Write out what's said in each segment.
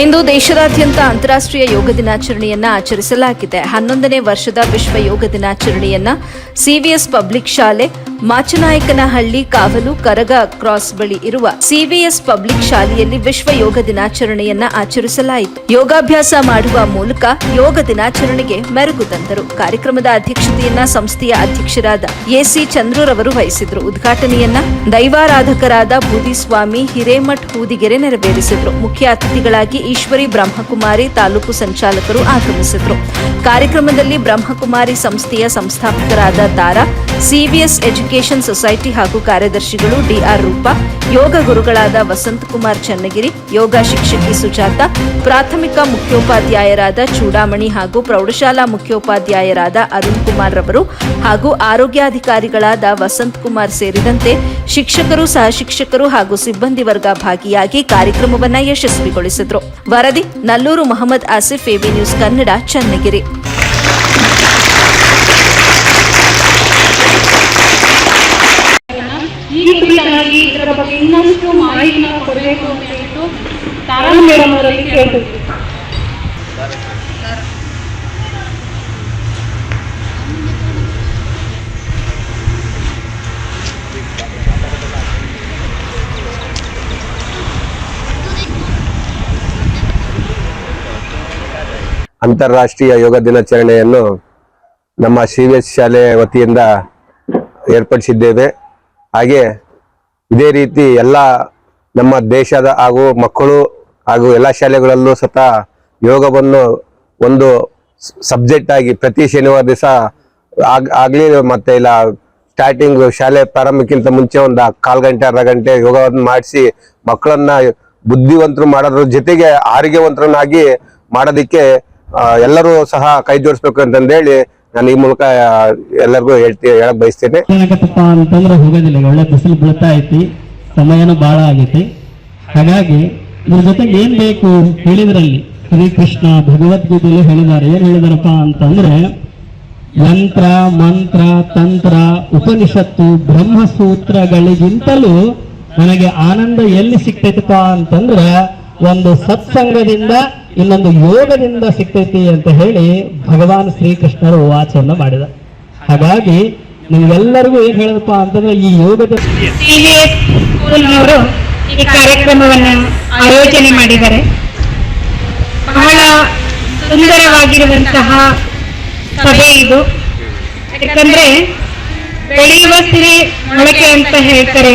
ಇಂದು ದೇಶದಾದ್ಯಂತ ಅಂತಾರಾಷ್ಟ್ರೀಯ ಯೋಗ ದಿನಾಚರಣೆಯನ್ನ ಆಚರಿಸಲಾಗಿದೆ. ಹನ್ನೊಂದನೇ ವರ್ಷದ ವಿಶ್ವ ಯೋಗ ದಿನಾಚರಣೆಯನ್ನ ಸಿವಿಎಸ್ ಪಬ್ಲಿಕ್ ಶಾಲೆ ಮಾಚನಾಯಕನಹಳ್ಳಿ ಕಾವಲು ಕರಗ ಕ್ರಾಸ್ ಬಳಿ ಇರುವ ಸಿವಿಎಸ್ ಪಬ್ಲಿಕ್ ಶಾಲೆಯಲ್ಲಿ ವಿಶ್ವ ಯೋಗ ದಿನಾಚರಣೆಯನ್ನ ಆಚರಿಸಲಾಯಿತು. ಯೋಗಾಭ್ಯಾಸ ಮಾಡುವ ಮೂಲಕ ಯೋಗ ದಿನಾಚರಣೆಗೆ ಮೆರುಗು ತಂದರು. ಕಾರ್ಯಕ್ರಮದ ಅಧ್ಯಕ್ಷತೆಯನ್ನ ಸಂಸ್ಥೆಯ ಅಧ್ಯಕ್ಷರಾದ ಎಸಿ ಚಂದ್ರರವರು ವಹಿಸಿದ್ರು. ಉದ್ಘಾಟನೆಯನ್ನ ದೈವಾರಾಧಕರಾದ ಬೂದಿಸ್ವಾಮಿ, ಹಿರೇಮಠ್, ಹೂದಿಗೆರೆ ನೆರವೇರಿಸಿದ್ರು. ಮುಖ್ಯ ಅತಿಥಿಗಳಾಗಿ ಈಶ್ವರಿ ಬ್ರಹ್ಮಕುಮಾರಿ ತಾಲೂಕು ಸಂಚಾಲಕರು ಆಗಮಿಸಿದ್ರು. ಕಾರ್ಯಕ್ರಮದಲ್ಲಿ ಬ್ರಹ್ಮಕುಮಾರಿ ಸಂಸ್ಥೆಯ ಸಂಸ್ಥಾಪಕರಾದ ತಾರಾ ಸಿವಿಎಸ್ ಎಜುಕೇಷನ್ ಸೊಸೈಟಿ ಹಾಗೂ ಕಾರ್ಯದರ್ಶಿಗಳು ಡಿಆರ್ ರೂಪ, ಯೋಗ ಗುರುಗಳಾದ ವಸಂತ್ ಕುಮಾರ್ ಚನ್ನಗಿರಿ, ಯೋಗ ಶಿಕ್ಷಕಿ ಸುಜಾತ, ಪ್ರಾಥಮಿಕ ಮುಖ್ಯೋಪಾಧ್ಯಾಯರಾದ ಚೂಡಾಮಣಿ ಹಾಗೂ ಪ್ರೌಢಶಾಲಾ ಮುಖ್ಯೋಪಾಧ್ಯಾಯರಾದ ಅರುಣ್ ಕುಮಾರ್ ರವರು ಹಾಗೂ ಆರೋಗ್ಯಾಧಿಕಾರಿಗಳಾದ ವಸಂತ್ ಕುಮಾರ್ ಸೇರಿದಂತೆ ಶಿಕ್ಷಕರು ಸಹ ಶಿಕ್ಷಕರು ಹಾಗೂ ಸಿಬ್ಬಂದಿ ವರ್ಗ ಭಾಗಿಯಾಗಿ ಕಾರ್ಯಕ್ರಮವನ್ನು ಯಶಸ್ವಿಗೊಳಿಸಿದರು. ವರದಿ, ನಲ್ಲೂರು ಮೊಹಮ್ಮದ್ ಆಸಿಫ್ ಎಬಿ ನ್ಯೂಸ್ ಕನ್ನಡ, ಚನ್ನಗಿರಿ. ಬಗ್ಗೆ ಇನ್ನಷ್ಟು ಮಾಹಿತಿನ ಕೊಡಬೇಕು ಅಂತ ಹೇಳ್ಬಿಟ್ಟು ತಾರಾ ಮೇಡಮ್ ಅವರಲ್ಲಿ ಕೇಳ್ತೀವಿ ಅಂತಾರಾಷ್ಟ್ರೀಯ ಯೋಗ ದಿನಾಚರಣೆಯನ್ನು ನಮ್ಮ ಸಿ ವಿ ಎಸ್ ಶಾಲೆ ವತಿಯಿಂದ ಏರ್ಪಡಿಸಿದ್ದೇವೆ. ಹಾಗೆ ಇದೇ ರೀತಿ ಎಲ್ಲ ನಮ್ಮ ದೇಶದ ಹಾಗೂ ಮಕ್ಕಳು ಹಾಗೂ ಎಲ್ಲ ಶಾಲೆಗಳಲ್ಲೂ ಸತ ಯೋಗವನ್ನು ಒಂದು ಸಬ್ಜೆಕ್ಟ್ ಆಗಿ ಪ್ರತಿ ಶನಿವಾರ ದಿವಸ ಆಗ್, ಆಗಲಿ ಮತ್ತೆ ಇಲ್ಲ ಸ್ಟಾರ್ಟಿಂಗ್ ಶಾಲೆ ಪ್ರಾರಂಭಕ್ಕಿಂತ ಮುಂಚೆ ಒಂದು ಕಾಲು ಗಂಟೆ, ಅರ್ಧ ಗಂಟೆ ಯೋಗವನ್ನು ಮಾಡಿಸಿ ಮಕ್ಕಳನ್ನ ಬುದ್ಧಿವಂತರು ಮಾಡೋದ್ರ ಜೊತೆಗೆ ಆರೋಗ್ಯವಂತರನ್ನಾಗಿ ಮಾಡೋದಕ್ಕೆ ಎಲ್ಲರೂ ಸಹ ಕೈ ಜೋಡಿಸ್ಬೇಕು ಅಂತಂದೇಳಿ ನಾನು ಈ ಮೂಲಕ ಎಲ್ಲರಿಗೂ ಹೇಳ್ತೀನಿ ಹೇಳಕ್ ಬಯಸ್ತೇನೆ. ಅಂತಂದ್ರೆ ಹೋಗೋದಿಲ್ಲ ಒಳ್ಳೆ ಬಿಸಿಲು ಬೀಳ್ತಾ ಐತಿ, ಸಮಯನೂ ಬಹಳ ಆಗೈತಿ. ಹಾಗಾಗಿ ಇದ್ರ ಜೊತೆಗೆ ಏನ್ ಬೇಕು ಹೇಳಿದ್ರಲ್ಲಿ? ಶ್ರೀಕೃಷ್ಣ ಭಗವದ್ಗೀತೆಯಲ್ಲಿ ಹೇಳಿದ್ದಾರೆ. ಏನ್ ಹೇಳಿದಾರಪ್ಪ ಅಂತಂದ್ರೆ, ಯಂತ್ರ, ಮಂತ್ರ, ತಂತ್ರ, ಉಪನಿಷತ್ತು, ಬ್ರಹ್ಮಸೂತ್ರಗಳಿಗಿಂತಲೂ ನನಗೆ ಆನಂದ ಎಲ್ಲಿ ಸಿಗ್ತೈತಪ್ಪ ಅಂತಂದ್ರೆ ಒಂದು ಸತ್ಸಂಗದಿಂದ ಇನ್ನೊಂದು ಯೋಗದಿಂದ ಸಿಗ್ತೈತಿ ಅಂತ ಹೇಳಿ ಭಗವಾನ್ ಶ್ರೀಕೃಷ್ಣರು ವಾಚವನ್ನು ಮಾಡಿದ. ಹಾಗಾಗಿ ನಿಮ್ಗೆಲ್ಲರಿಗೂ ಏನ್ ಹೇಳದಪ್ಪ ಅಂತಂದ್ರೆ ಈ ಯೋಗದ ಈ ಕಾರ್ಯಕ್ರಮವನ್ನು ಆಯೋಜನೆ ಮಾಡಿದ್ದಾರೆ. ಬಹಳ ಸುಂದರವಾಗಿರುವಂತಹ ಸಭೆ ಇದು. ಯಾಕಂದ್ರೆ ಬೆಳೆಯುವ ಸಿರಿ ಮೊಳಕೆ ಅಂತ ಹೇಳ್ತಾರೆ.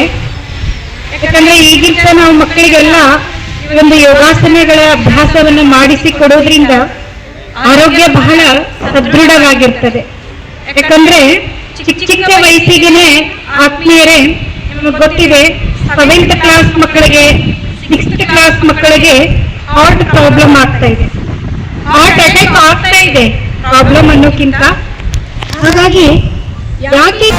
ಯಾಕಂದ್ರೆ ಈಗಿಂತ ನಾವು ಮಕ್ಕಳಿಗೆಲ್ಲ ಒಂದು ಯೋಗಾಸನಗಳ ಅಭ್ಯಾಸವನ್ನು ಮಾಡಿಸಿ ಕೊಡೋದ್ರಿಂದ ಆರೋಗ್ಯ ಬಹಳ ಸದೃಢವಾಗಿರ್ತದೆ. ಯಾಕಂದ್ರೆ ಚಿಕ್ಕ ಚಿಕ್ಕ ವಯಸ್ಸಿಗೆನೆ ಆತ್ಮೀಯರೇ ನಿಮಗೆ ಗೊತ್ತಿದೆ ಸೆವೆಂತ್ ಕ್ಲಾಸ್ ಮಕ್ಕಳಿಗೆ ಸಿಕ್ಸ್ತ್ ಕ್ಲಾಸ್ ಮಕ್ಕಳಿಗೆ ಹಾರ್ಟ್ ಪ್ರಾಬ್ಲಮ್ ಆಗ್ತಾ ಇದೆ. ಹಾರ್ಟ್ ಅಟ್ಯಾಕ್ ಆಗ್ತಾ ಇದೆ ಪ್ರಾಬ್ಲಮ್ ಅನ್ನೋಕ್ಕಿಂತ ಹಾಗಾಗಿ ಯಾಕೆ